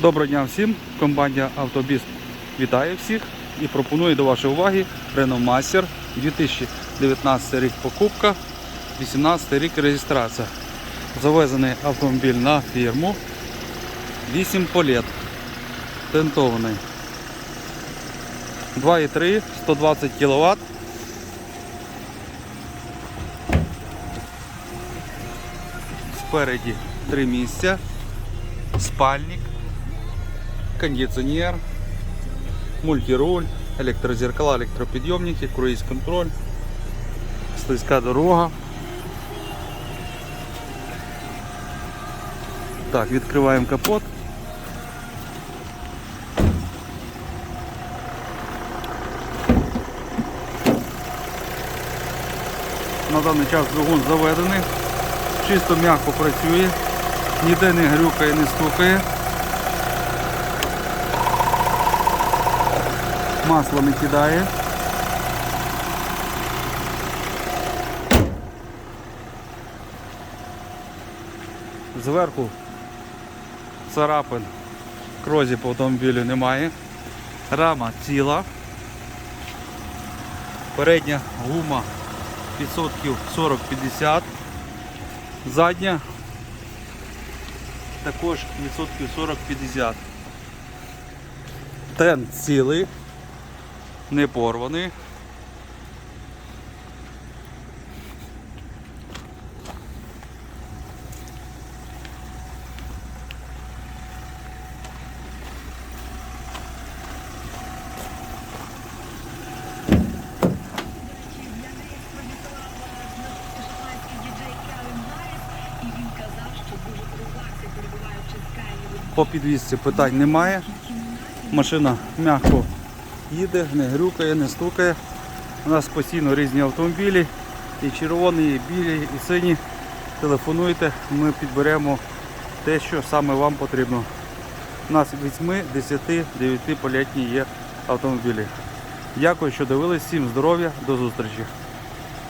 Доброго дня всім! Компанія Автобіс вітає всіх і пропонує до вашої уваги Renault Master 2019 рік покупка, 2018 рік реєстрація. Завезений автомобіль на фірму 8 полет. Тентований. 2,3, 120 кВт. Спереді 3 місця, спальник, кондиціонер, мультируль, електрозеркала, електропідйомники, круїз-контроль, слизька дорога. Так, відкриваємо капот. На даний час двигун заведений, чисто м'яко працює, ніде не грюкає, не стукає. Масло не кидає. Зверху царапин крозі по автомобілю немає. Рама ціла. Передня гума відсотків 40-50. Задня також відсотків 40-50. Тен цілий, не порваний. По підвісці питань немає. Машина м'яко їде, не грюкає, не стукає. У нас постійно різні автомобілі. І червоні, і білі, і сині. Телефонуйте, ми підберемо те, що саме вам потрібно. У нас 8, 10, 9 політні є автомобілі. Дякую, що дивились. Всім здоров'я, до зустрічі.